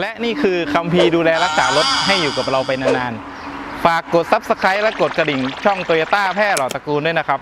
และนี่คือคัมภีร์ดูแลรักษารถให้อยู่กับเราไปนานๆ ฝากกด Subscribe และกดกระดิ่งช่อง Toyota แพร่หล่อตระกูลด้วยนะครับ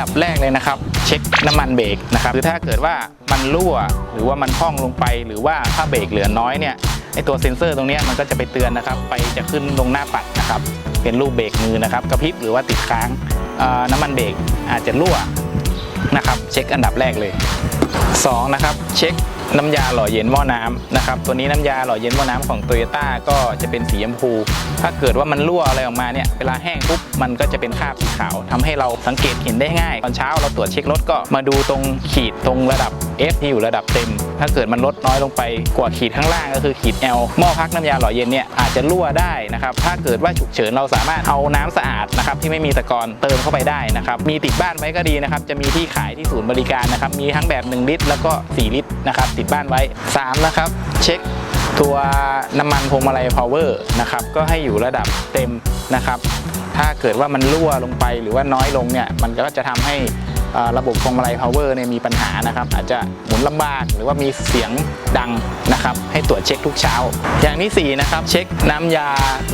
ดับแรกเลยนะครับ เช็คน้ำมันเบรกนะครับคือถ้าเกิดว่ามันรั่วหรือว่ามันพองลงไป หรือว่าถ้าเบรกเหลือน้อยเนี่ยไอตัวเซ็นเซอร์ตรงนี้มันก็จะไปเตือนนะครับ ไปจะขึ้นลงหน้าปัดนะครับ เป็นรูปเบรกมือนะครับกระพริบหรือว่าติดค้างเอ่อน้ำมันเบรกอาจจะรั่วนะครับ เช็คอันดับแรกเลย2นะครับเช็ค น้ำยาหล่อเย็นหม้อน้ำนะครับตัวนี้น้ำยาหล่อเย็นหม้อน้ำของโตโยต้าก็จะเป็นสีชมพู ถ้าเกิดว่ามันรั่วอะไรออกมาเนี่ยเวลาแห้งปุ๊บมันก็จะเป็นคราบสีขาวทำให้เราสังเกตเห็นได้ง่าย ตอนเช้าเราตรวจเช็ครถก็มาดูตรงขีดตรงระดับ F ที่อยู่ระดับเต็ม ถ้าเกิดมันลดน้อยลงไปกว่าขีดข้างล่างก็คือขีด L หม้อพักน้ำยาหล่อเย็นเนี่ยอาจจะรั่วได้นะครับถ้าเกิดว่าฉุกเฉินเราสามารถเอาน้ำสะอาดนะครับที่ไม่มีตะกอนเติมเข้าไปได้นะครับมีติดบ้านไว้ก็ดีนะครับจะมีที่ขายที่ศูนย์บริการนะครับมีทั้งแบบ 1 ลิตร แล้วก็ 4 ลิตรนะครับติดบ้านไว้ 3 นะครับ เช็คตัวน้ำมันพวงมาลัยพาวเวอร์นะครับก็ให้อยู่ระดับเต็มนะครับ ถ้าเกิดว่ามันรั่วลงไปหรือว่าน้อยลงเนี่ยมันก็จะทำให้ ระบบพวงมาลัยพาวเวอร์เนี่ยมีปัญหานะครับ อาจจะหมุนลำบากหรือว่ามีเสียงดังนะครับ ให้ตรวจเช็คทุกเช้า อย่างที่สี่นะครับเช็คน้ำยา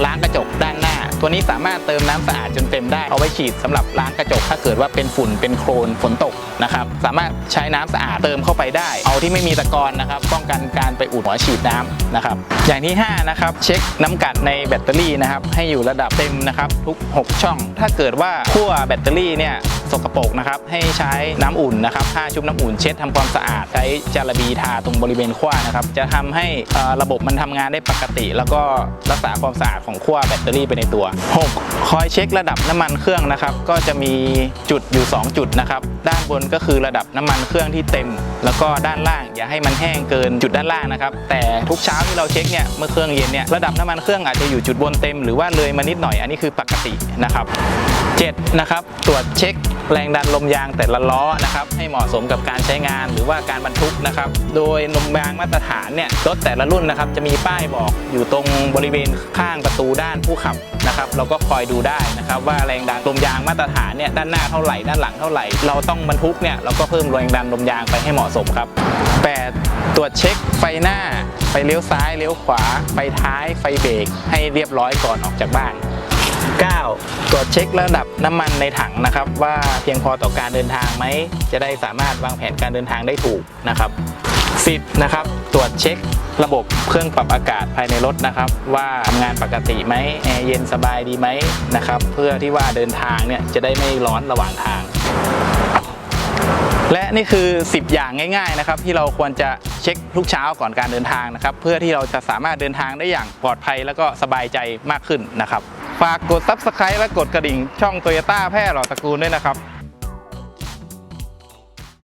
ล้างกระจกด้านหน้า ตัวนี้สามารถเติมน้ำสะอาดจนเต็มได้เอาไว้ฉีดสำหรับล้างกระจก ถ้าเกิดว่าเป็นฝุ่นเป็นโคลนฝนตกนะครับสามารถใช้น้ำสะอาดเติมเข้าไปได้ เอาที่ไม่มีตะกอนนะครับป้องกันการไปอุดหัวฉีดน้ำนะครับอย่างที่ห้านะครับเช็คน้ำกัดในแบตเตอรี่นะครับให้อยู่ระดับเต็มนะครับทุก 6 ช่อง ถ้าเกิดว่าขั้วแบตเตอรี่เนี่ย สกปรกนะครับให้ใช้น้ำอุ่นนะครับผ้าชุบน้ำอุ่นเช็ดทำความสะอาดใช้จารบีทาตรงบริเวณขั้วนะครับจะทำให้ระบบมันทำงานได้ปกติ แล้วก็รักษาความสะอาดของขั้วแบตเตอรี่ไปในตัว 6. คอยเช็คระดับน้ำมันเครื่องนะครับก็จะมีจุดอยู่ 2 จุดนะครับด้านบนก็คือระดับน้ำมันเครื่องที่เต็ม แล้วก็ด้านล่างอย่าให้มันแห้งเกินจุดด้านล่างนะครับ แต่ทุกเช้าที่เราเช็คเนี่ยเมื่อเครื่องเย็นเนี่ยระดับน้ำมันเครื่องอาจจะอยู่จุดบนเต็มหรือว่าเลยมานิดหน่อยอันนี้คือปกตินะครับ7นะครับตรวจเช็คแรงดันลมยางแต่ละล้อนะครับให้เหมาะสมกับการใช้งานหรือว่าการบรรทุกนะครับโดยลมยางมาตรฐานเนี่ยรถแต่ละรุ่นนะครับจะมีป้ายบอกอยู่ตรงบริเวณข้างประตูด้านผู้ขับนะครับเราก็คอยดูได้นะครับว่าแรงดันลมยางมาตรฐานเนี่ยด้านหน้าเท่าไหร่ด้านหลังเท่าไหร่ เราต้องบรรทุกเนี่ยเราก็เพิ่มแรงดันลมยางไปให้เหมาะสมครับ 8 ตรวจเช็คไฟหน้า ไฟเลี้ยวซ้าย เลี้ยวขวา ไฟท้าย ไฟเบรกให้เรียบร้อยก่อนออกจากบ้าน 9. ตรวจเช็คระดับน้ำมันในถังนะครับ ว่าเพียงพอต่อการเดินทางไหม จะได้สามารถวางแผนการเดินทางได้ถูกนะครับ 10. นะครับ ตรวจเช็คระบบเครื่องปรับอากาศภายในรถนะครับ ว่าทำงานปกติไหมแอร์เย็นสบายดีไหมนะครับ เพื่อที่ว่าเดินทางเนี่ยจะได้ไม่ร้อนระหว่างทาง และนี่คือ 10 อย่างง่ายๆนะครับที่เราควรจะเช็คทุกเช้าก่อนการเดินทางนะครับเพื่อที่เราจะสามารถเดินทางได้อย่างปลอดภัยแล้วก็สบายใจมากขึ้นนะครับฝากกด Subscribe และกดกระดิ่งช่อง Toyota แพร่หล่อตระกูลด้วยนะครับ